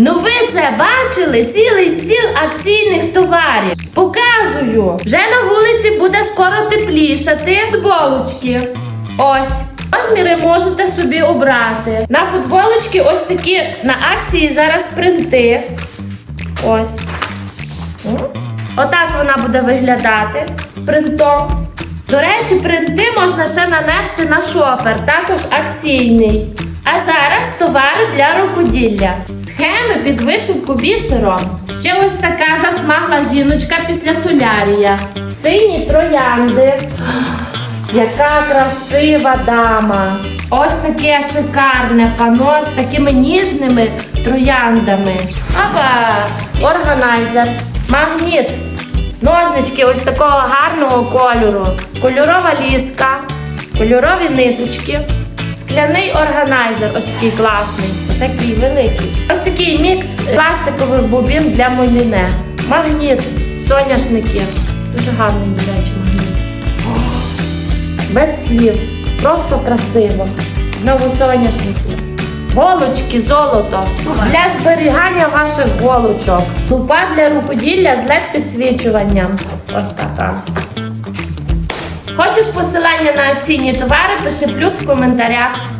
Ну ви це бачили? Цілий стіл акційних товарів. Показую. Вже на вулиці буде скоро теплішати. Футболочки. Ось. Розміри можете собі обрати. На футболочки ось такі на акції зараз принти. Ось. Отак вона буде виглядати з принтом. До речі, принти можна ще нанести на шопер, також акційний. А зараз товари для рукоділля. Схеми під вишивку бісером. Ще ось така засмагла жіночка після солярія. Сині троянди. Яка красива дама! Ось таке шикарне пано з такими ніжними трояндами. Опа! Органайзер, магніт, ножнички ось такого гарного кольору, кольорова ліска, кольорові ниточки, скляний органайзер, ось такий класний, такий великий. Ось такий мікс пластикових бобін для моліне. Магніт, соняшники. Дуже гарний, до речі, магніт без слів. Просто красиво. Знову соняшники. Голочки, золото. Для зберігання ваших голочок. Лупа для рукоділля з led підсвічуванням. Ось така. Хочеш посилання на акційні товари? Пиши плюс в коментарях.